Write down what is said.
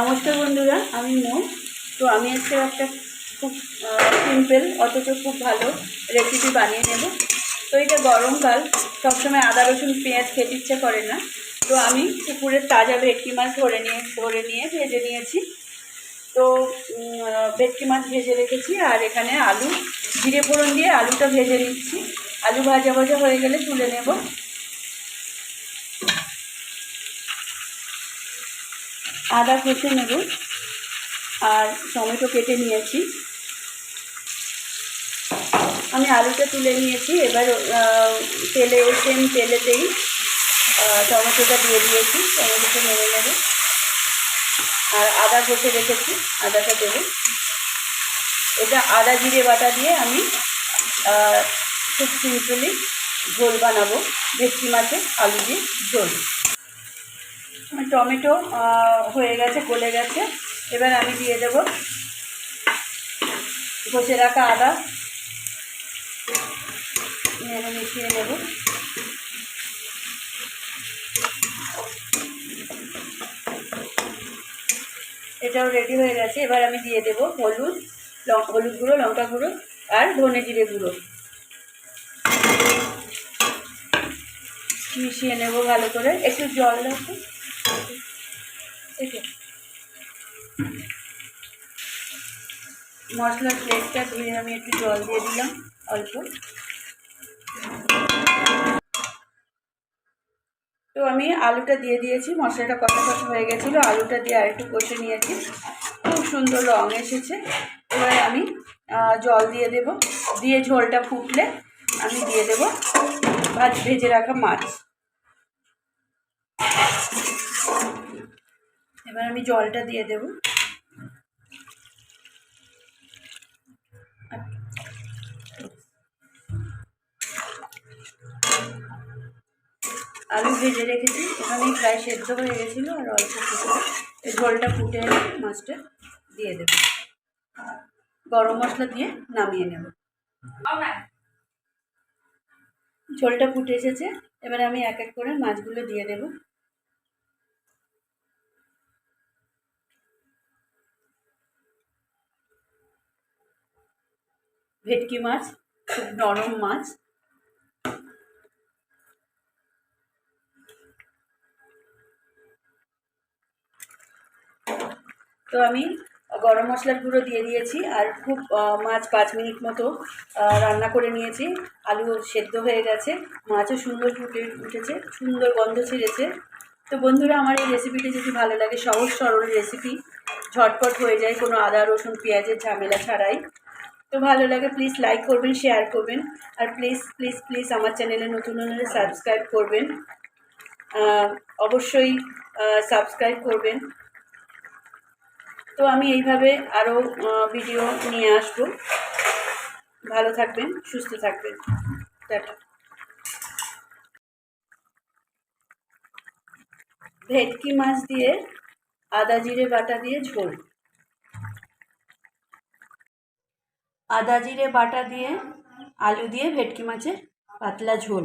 নমস্কার বন্ধুরা, আমি মোর তো আমি আজকে একটা খুব সিম্পল অথচ খুব ভালো রেসিপি বানিয়ে নেব। তো এটা গরমকাল সবসময় আদা, রসুন, পেঁয়াজ খেতে ইচ্ছে করে না। তো আমি পুকুরের তাজা ভেটকি মাছ ধরে নিয়ে ধরে নিয়ে ভেজে নিয়েছি। তো ভেটকি মাছ ভেজে রেখেছি, আর এখানে আলু, জিরে ফোড়ন দিয়ে আলুটা ভেজে নিচ্ছি। আলু ভাজা ভাজা হয়ে গেলে তুলে নেব। আদা কষে নেব আর টমেটো কেটে নিয়েছি। আমি আলুটা তুলে নিয়েছি, এবার তেলে, সেম তেলেতেই টমেটোটা দিয়ে দিয়েছি, টমেটোটা নেড়ে নেব। আর আদা ঘষে রেখেছি, আদাটা দেবো। এটা আদা জিরে বাটা দিয়ে আমি খুব সিম্পলি ঝোল বানাবো, ভেটকি মাছের আলু দিয়ে ঝোল। টমেটো হয়ে গেছে, গলে গেছে। এবার আমি দিয়ে দেবো ঘষে রাখা আদা। নেড়ে মিশিয়ে নেব। এটাও রেডি হয়ে গেছে। এবার আমি দিয়ে দেব হলুদ হলুদ গুঁড়ো, লঙ্কা গুঁড়ো আর ধনে জিরে গুঁড়ো। মিশিয়ে নেব ভালো করে। একটু জল এটা মশলার প্লেটটা ধুয়ে আমি একটু জল দিয়ে দিলাম, অল্প। তো আমি আলুটা দিয়ে দিয়েছি, মশলাটা কষা কষা হয়ে গেছিল, আলুটা দিয়ে আরেকটু কষে নিয়েছি। খুব সুন্দর রঙ এসেছে। এবার আমি জল দিয়ে দেব। দিয়ে ঝোলটা ফুটলে আমি দিয়ে দেব ভাজ, ভেজে রাখা মাছ। এবার আমি জলটা দিয়ে দেব। আলু ভেজে রেখেছি এখানেই প্রায় সেদ্ধ হয়ে গেছিল আর অল্প ফুটে ঝোলটা ফুটে মাছটা দিয়ে দেবো। গরম মশলা দিয়ে নামিয়ে নেব। ঝোলটা ফুটে এসেছে, এবারে আমি এক এক করে মাছগুলো দিয়ে দেবো। ভেটকি মাছ, খুব নরম মাছ। তো আমি গরম মশলার গুঁড়ো দিয়ে দিয়েছি আর খুব মাছ পাঁচ মিনিট মতো রান্না করে নিয়েছি। আলু সেদ্ধ হয়ে গেছে, মাছও সুন্দর ফুটে উঠেছে, সুন্দর গন্ধ ছেড়েছে। তো বন্ধুরা, আমার এই রেসিপিটি যদি ভালো লাগে, সহজ সরল রেসিপি ঝটপট হয়ে যায়, কোনো আদা, রসুন, পেঁয়াজের ঝামেলা ছাড়াই। তো ভালো লাগে প্লিজ লাইক করবেন শেয়ার করবেন। আর প্লিজ প্লিজ প্লিজ আমার চ্যানেলে নতুন হলে সাবস্ক্রাইব করবেন। অবশ্যই সাবস্ক্রাইব করবেন। তো আমি এইভাবে আরও ভিডিও নিয়ে আসব। ভালো থাকবেন, সুস্থ থাকবেন। টাটা। ভেটকি মাছ দিয়ে আদা জিরে বাটা দিয়ে ঝোল। আদা জিরে বাটা দিয়ে আলু দিয়ে ভেটকি মাছের পাতলা ঝোল